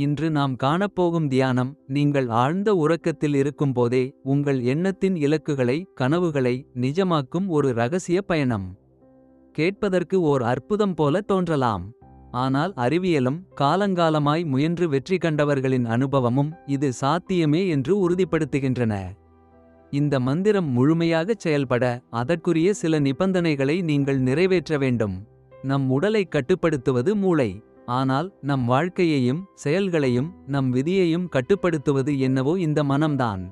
இன்று நாம் காணப்போகும் தியானம் நீங்கள் ஆழ்ந்த உறக்கத்தில் இருக்கும்போதே உங்கள் எண்ணத்தின் இலக்குகளை கனவுகளை நிஜமாக்கும் ஒரு ரகசிய பயணம். கேட்பதற்கு ஓர் அற்புதம் போல தோன்றலாம். ஆனால் அறிவியலும் காலங்காலமாய் முயன்று வெற்றி கண்டவர்களின் அனுபவமும் இது சாத்தியமே என்று உறுதிப்படுத்துகின்றன. இந்த மந்திரம் முழுமையாகச் செயல்பட அதற்குரிய சில நிபந்தனைகளை நீங்கள் நிறைவேற்ற வேண்டும். நம் உடலைக் கட்டுப்படுத்துவது மூளை. ஆனால் நம் வாழ்க்கையையும் செயல்களையும் நம் விதியையும் கட்டுப்படுத்துவது என்னவோ இந்த மனம்தான்.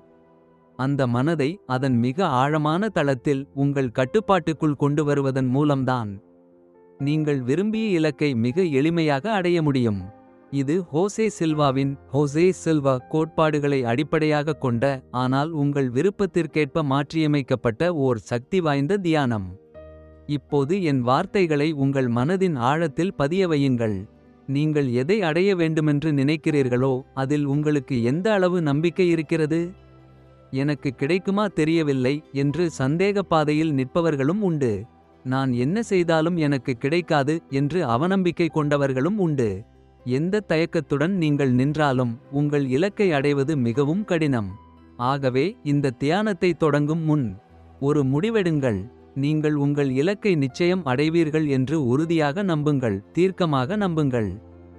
அந்த மனதை அதன் மிக ஆழமான தளத்தில் உங்கள் கட்டுப்பாட்டுக்குள் கொண்டு வருவதன் மூலம்தான். நீங்கள் விரும்பிய இலக்கை மிக எளிமையாக அடைய முடியும். இது ஹோசே சில்வாவின் ஹோசே சில்வா கோட்பாடுகளை அடிப்படையாகக் கொண்ட ஆனால் உங்கள் விருப்பத்திற்கேற்ப மாற்றியமைக்கப்பட்ட ஓர் சக்தி வாய்ந்த தியானம். இப்போது என் வார்த்தைகளை உங்கள் மனதின் ஆழத்தில் பதிய வையுங்கள். நீங்கள் எதை அடைய வேண்டுமென்று நினைக்கிறீர்களோ அதில் உங்களுக்கு எந்த அளவு நம்பிக்கை இருக்கிறது. எனக்கு கிடைக்குமா தெரியவில்லை என்று சந்தேக பாதையில் நிற்பவர்களும் உண்டு. நான் என்ன செய்தாலும் எனக்கு கிடைக்காது என்று அவநம்பிக்கை கொண்டவர்களும் உண்டு. எந்த தயக்கத்துடன் நீங்கள் நின்றாலும் உங்கள் இலக்கை அடைவது மிகவும் கடினம். ஆகவே இந்த தியானத்தை தொடங்கும் முன். ஒரு முடிவெடுங்கள் நீங்கள் உங்கள் இலக்கை நிச்சயம் அடைவீர்கள் என்று உறுதியாக நம்புங்கள் தீர்க்கமாக நம்புங்கள்.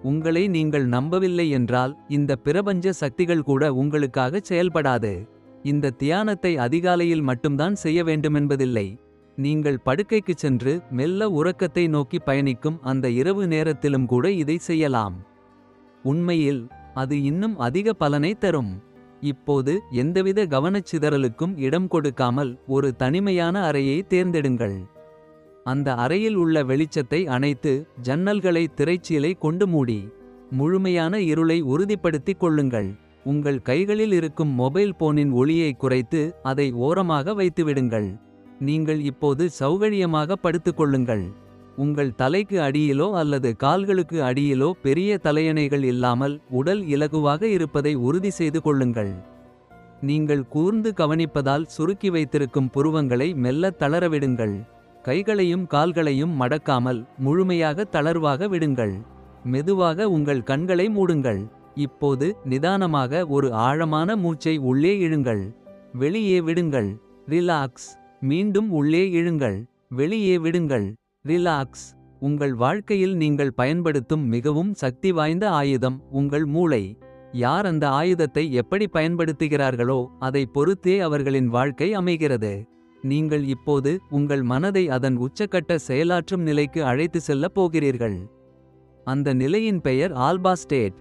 உங்களை நீங்கள் நம்பவில்லை என்றால் இந்த பிரபஞ்ச சக்திகள் கூட உங்களுக்காகச் செயல்படாது. இந்த தியானத்தை அதிகாலையில் மட்டும்தான் செய்ய வேண்டுமென்பதில்லை. நீங்கள் படுக்கைக்குச் சென்று மெல்ல உறக்கத்தை நோக்கி பயணிக்கும் அந்த இரவு நேரத்திலும் கூட இதை செய்யலாம். உண்மையில் அது இன்னும் அதிக பலனை தரும். இப்போது எந்தவித கவனச்சிதறலுக்கும் இடம் கொடுக்காமல் ஒரு தனிமையான அறையை தேர்ந்தெடுங்கள். அந்த அறையில் உள்ள வெளிச்சத்தை அணைத்து ஜன்னல்களை திரைச்சீலை கொண்டு மூடி. முழுமையான இருளை உறுதிப்படுத்திக் கொள்ளுங்கள். உங்கள் கைகளில் இருக்கும் மொபைல் போனின் ஒளியை குறைத்து அதை ஓரமாக வைத்துவிடுங்கள். நீங்கள் இப்போது சௌகரியமாக படுத்துக்கொள்ளுங்கள். உங்கள் தலைக்கு அடியிலோ அல்லது கால்களுக்கு அடியிலோ பெரிய தலையணைகள் இல்லாமல் உடல் இலகுவாக இருப்பதை உறுதி செய்து கொள்ளுங்கள். நீங்கள் கூர்ந்து கவனிப்பதால் சுருக்கி வைத்திருக்கும் புருவங்களை மெல்ல தளரவிடுங்கள். கைகளையும் கால்களையும் மடக்காமல் முழுமையாக தளர்வாக விடுங்கள். மெதுவாக உங்கள் கண்களை மூடுங்கள். இப்போது நிதானமாக ஒரு ஆழமான மூச்சை உள்ளே இழுங்கள். வெளியே விடுங்கள் ரிலாக்ஸ் மீண்டும் உள்ளே இழுங்கள். வெளியே விடுங்கள் ரிலாக்ஸ். உங்கள் வாழ்க்கையில் நீங்கள் பயன்படுத்தும் மிகவும் சக்தி வாய்ந்த ஆயுதம் உங்கள் மூளை. யார் அந்த ஆயுதத்தை எப்படி பயன்படுத்துகிறார்களோ அதை பொறுத்தே அவர்களின் வாழ்க்கை அமைகிறது. நீங்கள் இப்போது உங்கள் மனதை அதன் உச்சக்கட்ட செயலாற்றும் நிலைக்கு அழைத்து செல்லப் போகிறீர்கள். அந்த நிலையின் பெயர் ஆல்பா ஸ்டேட்.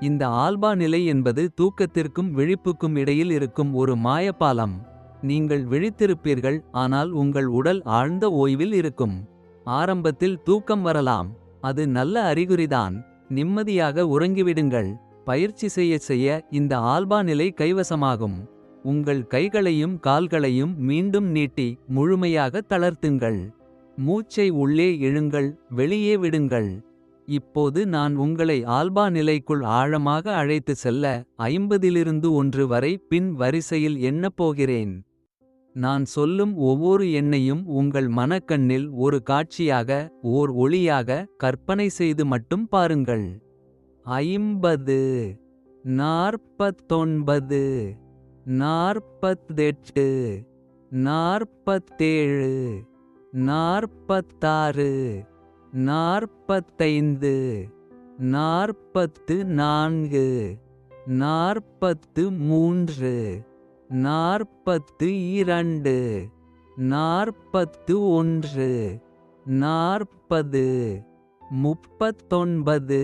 இந்த ஆல்பா நிலை என்பது தூக்கத்திற்கும் விழிப்புக்கும் இடையில் இருக்கும் ஒரு மாயப்பாலம். நீங்கள் விழித்திருப்பீர்கள் ஆனால் உங்கள் உடல் ஆழ்ந்த ஓய்வில் இருக்கும். ஆரம்பத்தில் தூக்கம் வரலாம் அது நல்ல அறிகுறிதான். நிம்மதியாக உறங்கிவிடுங்கள் பயிற்சி செய்ய செய்ய இந்த ஆல்பா நிலை கைவசமாகும். உங்கள் கைகளையும் கால்களையும் மீண்டும் நீட்டி முழுமையாக தளர்த்துங்கள். மூச்சை உள்ளே இழுங்கள் வெளியே விடுங்கள். இப்போது நான் உங்களை ஆல்பா நிலைக்குள் ஆழமாக அழைத்து செல்ல. ஐம்பதிலிருந்து ஒன்று வரை பின் வரிசையில் எண்ணப் போகிறேன். நான் சொல்லும் ஒவ்வொரு எண்ணையும் உங்கள் மனக்கண்ணில் ஒரு காட்சியாக. ஓர் ஒளியாக கற்பனை செய்து மட்டும் பாருங்கள். ஐம்பது நாற்பத்தொன்பது நாற்பத்தெட்டு நாற்பத்தேழு நாற்பத்தாறு நாற்பத்தைந்து நாற்பத்து நான்கு நாற்பத்து மூன்று நாற்பத்து இரண்டு நாற்பத்து ஒன்று நாற்பது முப்பத்தொன்பது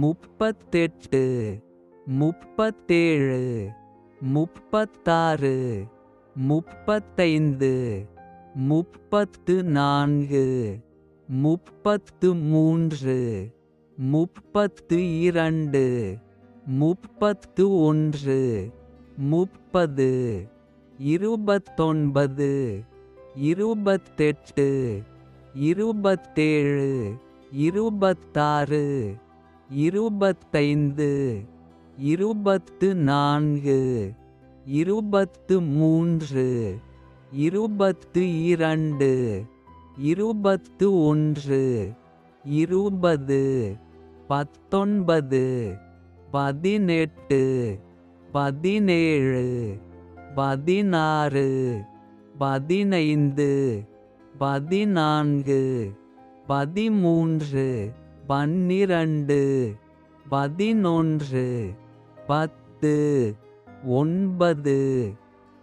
முப்பத்தெட்டு முப்பத்தேழு முப்பத்தாறு முப்பத்தைந்து முப்பத்து நான்கு முப்பத்து மூன்று முப்பத்து இரண்டு முப்பத்து ஒன்று முப்பது இருபத்தொன்பது இருபத்தெட்டு இருபத்தேழு இருபத்தாறு இருபத்தைந்து இருபத்து நான்கு இருபத்து மூன்று இருபத்து இரண்டு இருபத்து ஒன்று இருபது பத்தொன்பது பதினெட்டு பதினேழு பதினாறு பதினைந்து பதினான்கு பதிமூன்று பன்னிரண்டு பதினொன்று பத்து ஒன்பது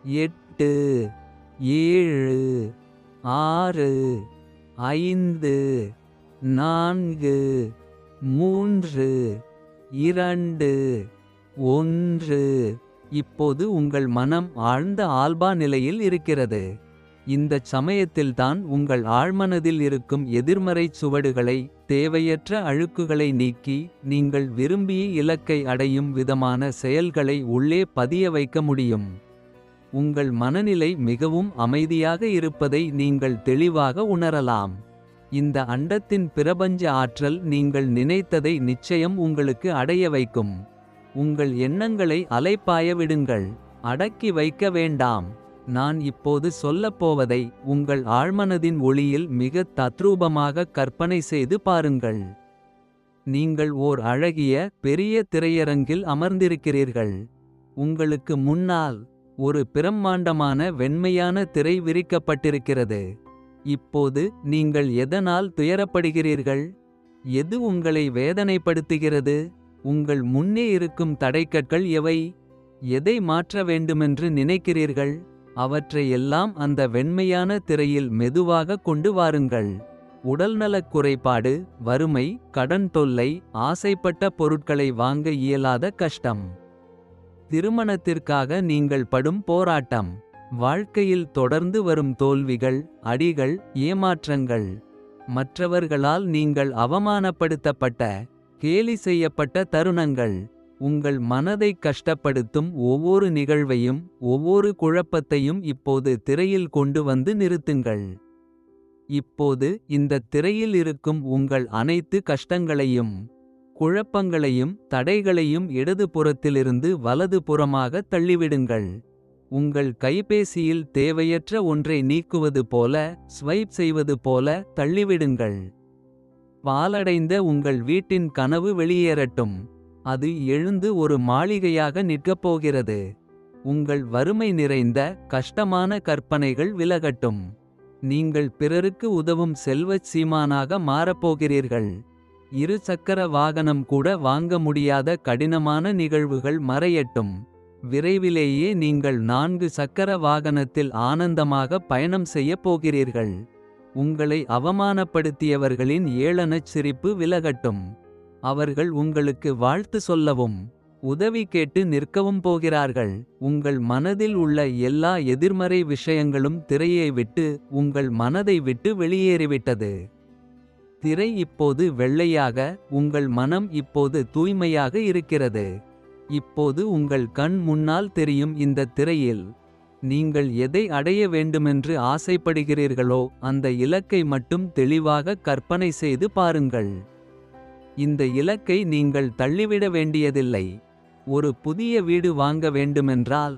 எட்டு ஏழு ஆறு ஐந்து நான்கு மூன்று இரண்டு ஒன்று. இப்போது உங்கள் மனம் ஆழ்ந்த ஆல்பா நிலையில் இருக்கிறது. இந்த சமயத்தில்தான் உங்கள் ஆழ்மனதில் இருக்கும் எதிர்மறைச் சுவடுகளை தேவையற்ற அழுக்குகளை நீக்கி நீங்கள் விரும்பிய இலக்கை அடையும் விதமான செயல்களை உள்ளே பதிய வைக்க முடியும். உங்கள் மனநிலை மிகவும் அமைதியாக இருப்பதை நீங்கள் தெளிவாக உணரலாம். இந்த அண்டத்தின் பிரபஞ்ச ஆற்றல் நீங்கள் நினைத்ததை நிச்சயம் உங்களுக்கு அடைய வைக்கும். உங்கள் எண்ணங்களை அலைப்பாய விடுங்கள். அடக்கி வைக்க வேண்டாம். நான் இப்போது சொல்லப்போவதை உங்கள் ஆழ்மனதின் ஒளியில் மிக தத்ரூபமாக கற்பனை செய்து பாருங்கள். நீங்கள் ஓர் அழகிய பெரிய திரையரங்கில் அமர்ந்திருக்கிறீர்கள். உங்களுக்கு முன்னால் ஒரு பிரம்மாண்டமான வெண்மையான திரை விரிக்கப்பட்டிருக்கிறது. இப்போது நீங்கள் எதனால் துயரப்படுகிறீர்கள்? எது உங்களை வேதனைப்படுத்துகிறது? உங்கள் முன்னே இருக்கும் தடைக்கற்கள் எவை? எதை மாற்ற வேண்டுமென்று நினைக்கிறீர்கள்? அவற்றையெல்லாம் அந்த வெண்மையான திரையில் மெதுவாக கொண்டு வாருங்கள். உடல்நலக் குறைபாடு வறுமை கடன் தொல்லை ஆசைப்பட்ட பொருட்களை வாங்க இயலாத கஷ்டம். திருமணத்திற்காக நீங்கள் படும் போராட்டம். வாழ்க்கையில் தொடர்ந்து வரும் தோல்விகள் அடிகள் ஏமாற்றங்கள். மற்றவர்களால் நீங்கள் அவமானப்படுத்தப்பட்ட கேலி செய்யப்பட்ட தருணங்கள். உங்கள் மனதை கஷ்டப்படுத்தும் ஒவ்வொரு நிகழ்வையும் ஒவ்வொரு குழப்பத்தையும் இப்போது திரையில் கொண்டு வந்து நிறுத்துங்கள். இப்போது இந்த திரையில் இருக்கும் உங்கள் அனைத்து கஷ்டங்களையும் குழப்பங்களையும் தடைகளையும் இடது புறத்திலிருந்து வலது தள்ளிவிடுங்கள். உங்கள் கைபேசியில் தேவையற்ற ஒன்றை நீக்குவது போல ஸ்வைப் செய்வது போல தள்ளிவிடுங்கள். பாலடைந்த உங்கள் வீட்டின் கனவு வெளியேறட்டும். அது எழுந்து ஒரு மாளிகையாக நிற்கப் போகிறது உங்கள் வறுமை நிறைந்த கஷ்டமான கற்பனைகள் விலகட்டும். நீங்கள் பிறருக்கு உதவும் செல்வச் சீமானாக மாறப்போகிறீர்கள். இரு சக்கர வாகனம் கூட வாங்க முடியாத கடினமான நிகழ்வுகள் மறையட்டும். விரைவிலேயே நீங்கள் நான்கு சக்கர வாகனத்தில் ஆனந்தமாக பயணம் செய்யப் போகிறீர்கள். உங்களை அவமானப்படுத்தியவர்களின் ஏளனச் சிரிப்பு விலகட்டும். அவர்கள் உங்களுக்கு வாழ்த்து சொல்லவும் உதவி கேட்டு நிற்கவும் போகிறார்கள். உங்கள் மனதில் உள்ள எல்லா எதிர்மறை விஷயங்களும் திரையை விட்டு உங்கள் மனதை விட்டு வெளியேறிவிட்டது. திரை இப்போது வெள்ளையாக உங்கள் மனம் இப்போது தூய்மையாக இருக்கிறது. இப்போது உங்கள் கண் முன்னால் தெரியும் இந்த திரையில் நீங்கள் எதை அடைய வேண்டுமென்று ஆசைப்படுகிறீர்களோ அந்த இலக்கை மட்டும் தெளிவாக கற்பனை செய்து பாருங்கள். இந்த இலக்கை நீங்கள் தள்ளிவிட வேண்டியதில்லை. ஒரு புதிய வீடு வாங்க வேண்டுமென்றால்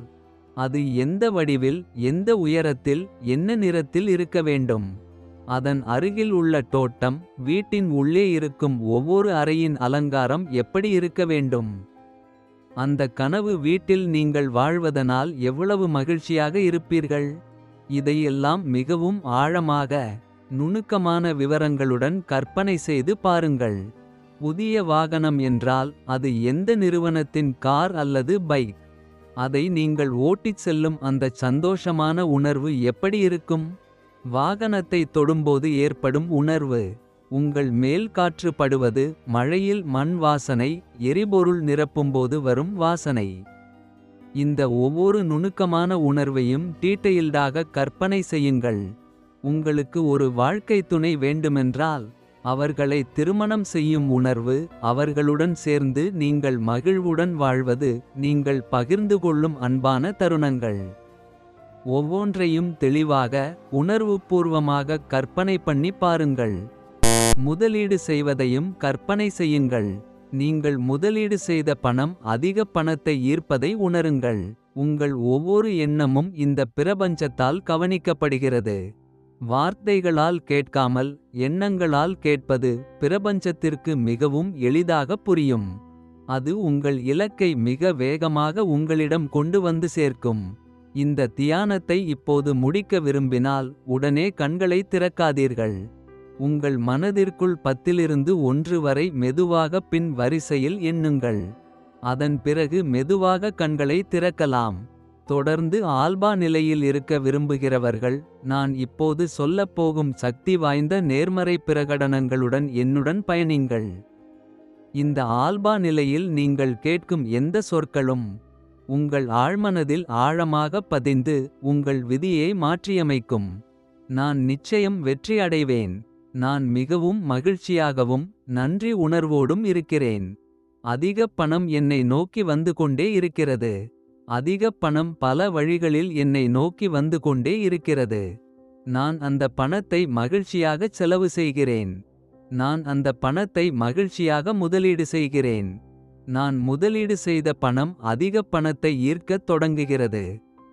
அது எந்த வடிவில் எந்த உயரத்தில் என்ன நிறத்தில் இருக்க வேண்டும். அதன் அருகில் உள்ள தோட்டம் வீட்டின் உள்ளே இருக்கும் ஒவ்வொரு அறையின் அலங்காரம் எப்படி இருக்க வேண்டும்? அந்த கனவு வீட்டில் நீங்கள் வாழ்வதனால் எவ்வளவு மகிழ்ச்சியாக இருப்பீர்கள்? இதையெல்லாம் மிகவும் ஆழமாக நுணுக்கமான விவரங்களுடன் கற்பனை செய்து பாருங்கள். புதிய வாகனம் என்றால் அது எந்த நிறுவனத்தின் கார் அல்லது பைக்? அதை நீங்கள் ஓட்டிச் செல்லும் அந்த சந்தோஷமான உணர்வு எப்படி இருக்கும்? வாகனத்தை தொடும்போது ஏற்படும் உணர்வு. உங்கள் மேல் காற்று படுவது மழையில் மண் வாசனை எரிபொருள் நிரப்பும்போது வரும் வாசனை. இந்த ஒவ்வொரு நுணுக்கமான உணர்வையும் டீட்டெயில்டாக கற்பனை செய்யுங்கள். உங்களுக்கு ஒரு வாழ்க்கை துணை வேண்டுமென்றால் அவர்களை திருமணம் செய்யும் உணர்வு அவர்களுடன் சேர்ந்து நீங்கள் மகிழ்வுடன் வாழ்வது நீங்கள் பகிர்ந்து கொள்ளும் அன்பான தருணங்கள். ஒவ்வொன்றையும் தெளிவாக உணர்வுபூர்வமாக கற்பனை பண்ணி பாருங்கள். முதலீடு செய்வதையும் கற்பனை செய்யுங்கள். நீங்கள் முதலீடு செய்த பணம் அதிக பணத்தை ஈர்ப்பதை உணருங்கள். உங்கள் ஒவ்வொரு எண்ணமும் இந்த பிரபஞ்சத்தால் கவனிக்கப்படுகிறது. வார்த்தைகளால் கேட்காமல் எண்ணங்களால் கேட்பது பிரபஞ்சத்திற்கு மிகவும் எளிதாக புரியும் அது உங்கள் இலக்கை மிக வேகமாக உங்களிடம் கொண்டு வந்து சேர்க்கும். இந்த தியானத்தை இப்போது முடிக்க விரும்பினால் உடனே கண்களை திறக்காதீர்கள். உங்கள் மனதிற்குள் பத்திலிருந்து ஒன்று வரை மெதுவாக பின் வரிசையில் எண்ணுங்கள். அதன் பிறகு மெதுவாக கண்களை திறக்கலாம். தொடர்ந்து ஆல்பா நிலையில் இருக்க விரும்புகிறவர்கள். நான் இப்போது சொல்லப்போகும் சக்தி வாய்ந்த நேர்மறை பிரகடனங்களுடன் என்னுடன் பயணிங்கள். இந்த ஆல்பா நிலையில் நீங்கள் கேட்கும் எந்த சொற்களும். உங்கள் ஆழ்மனதில் ஆழமாக பதிந்து உங்கள் விதியை மாற்றியமைக்கும். நான் நிச்சயம் வெற்றி அடைவேன். நான் மிகவும் மகிழ்ச்சியாகவும் நன்றி உணர்வோடும் இருக்கிறேன். அதிக பணம் என்னை நோக்கி வந்து கொண்டே இருக்கிறது. அதிக பணம் பல வழிகளில் என்னை நோக்கி வந்து கொண்டே இருக்கிறது. நான் அந்த பணத்தை மகிழ்ச்சியாகச் செலவு செய்கிறேன். நான் அந்த பணத்தை மகிழ்ச்சியாக முதலீடு செய்கிறேன். நான் முதலீடு செய்த பணம் அதிக பணத்தை ஈர்க்கத் தொடங்குகிறது.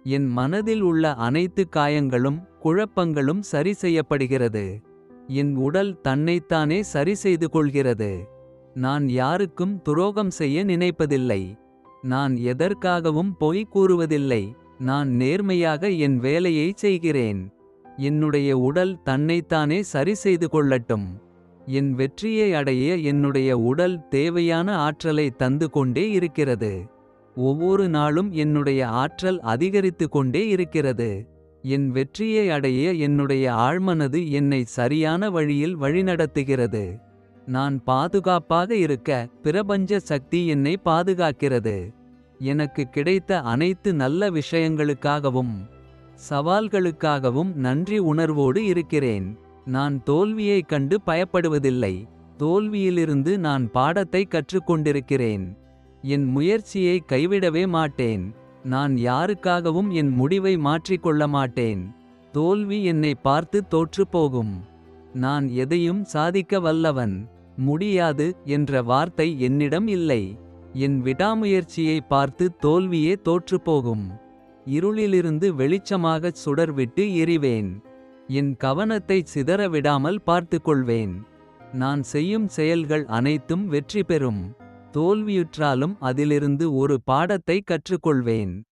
என் மனதில் உள்ள அனைத்து காயங்களும் குழப்பங்களும் சரி செய்யப்படுகிறது. என் உடல் தன்னைத்தானே சரி செய்து கொள்கிறது. நான் யாருக்கும் துரோகம் செய்ய நினைப்பதில்லை. நான் எதற்காகவும் பொய் கூறுவதில்லை. நான் நேர்மையாக என் வேலையைச் செய்கிறேன். என்னுடைய உடல் தன்னைத்தானே சரி செய்து கொள்ளட்டும். என் வெற்றியை அடைய என்னுடைய உடல் தேவையான ஆற்றலை தந்து கொண்டே இருக்கிறது. ஒவ்வொரு நாளும் என்னுடைய ஆற்றல் அதிகரித்து கொண்டே இருக்கிறது. என் வெற்றியை அடைய என்னுடைய ஆழ்மனது என்னை சரியான வழியில் வழிநடத்துகிறது. நான் பாதுகாப்பாக இருக்க பிரபஞ்ச சக்தி என்னை பாதுகாக்கிறது. எனக்கு கிடைத்த அனைத்து நல்ல விஷயங்களுக்காகவும். சவால்களுக்காகவும் நன்றி உணர்வோடு இருக்கிறேன். நான் தோல்வியைக் கண்டு பயப்படுவதில்லை. தோல்வியிலிருந்து நான் பாடத்தை கற்றுக்கொண்டிருக்கிறேன். என் முயற்சியை கைவிடவே மாட்டேன். நான் யாருக்காகவும் என் முடிவை மாற்றிக்கொள்ள மாட்டேன். தோல்வி என்னை பார்த்து தோற்றுப்போகும். நான் எதையும் சாதிக்க வல்லவன். முடியாது என்ற வார்த்தை என்னிடம் இல்லை. என் விடாமுயற்சியை பார்த்து தோல்வியே தோற்றுப்போகும். இருளிலிருந்து வெளிச்சமாகச் சுடர்விட்டு எறிவேன். என் கவனத்தைச் சிதற விடாமல் பார்த்துக்கொள்வேன். நான் செய்யும் செயல்கள் அனைத்தும் வெற்றி பெறும். தோல்வியுற்றாலும் அதிலிருந்து ஒரு பாடத்தை கற்றுக்கொள்வேன்.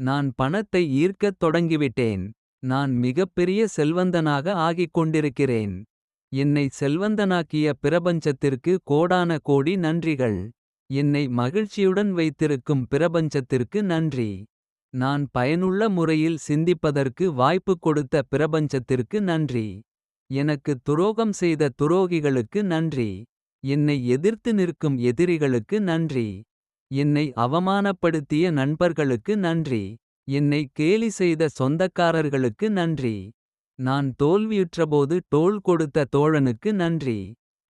நான் பணத்தை ஈர்க்கத் தொடங்கிவிட்டேன். நான் மிகப்பெரிய செல்வந்தனாக ஆகிக் கொண்டிருக்கிறேன். என்னை செல்வந்தனாக்கிய பிரபஞ்சத்திற்கு கோடான கோடி நன்றிகள். என்னை மகிழ்ச்சியுடன் வைத்திருக்கும் பிரபஞ்சத்திற்கு நன்றி. நான் பயனுள்ள முறையில் சிந்திப்பதற்கு வாய்ப்பு கொடுத்த பிரபஞ்சத்திற்கு நன்றி. எனக்கு துரோகம் செய்த துரோகிகளுக்கு நன்றி. என்னை எதிர்த்து நிற்கும் எதிரிகளுக்கு நன்றி. என்னை அவமானப்படுத்திய நண்பர்களுக்கு நன்றி. என்னை கேலி செய்த சொந்தக்காரர்களுக்கு நன்றி. நான் தோல்வியுற்றபோது டோல் கொடுத்த தோழனுக்கு நன்றி.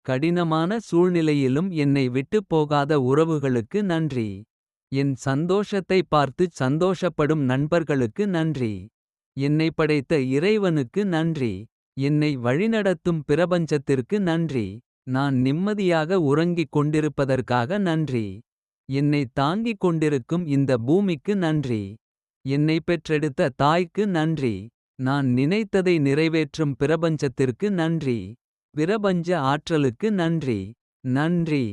கடினமான சூழ்நிலையிலும் என்னை விட்டுப் போகாத உறவுகளுக்கு நன்றி. என் சந்தோஷத்தை பார்த்துச் சந்தோஷப்படும் நண்பர்களுக்கு நன்றி. என்னை படைத்த இறைவனுக்கு நன்றி. என்னை வழிநடத்தும் பிரபஞ்சத்திற்கு நன்றி. நான் நிம்மதியாக உறங்கிக் கொண்டிருப்பதற்காக நன்றி. என்னை தாங்கிக் கொண்டிருக்கும் இந்த பூமிக்கு நன்றி. என்னை பெற்றெடுத்த தாய்க்கு நன்றி. நான் நினைத்ததை நிறைவேற்றும் பிரபஞ்சத்திற்கு நன்றி. பிரபஞ்ச ஆற்றலுக்கு நன்றி. நன்றி.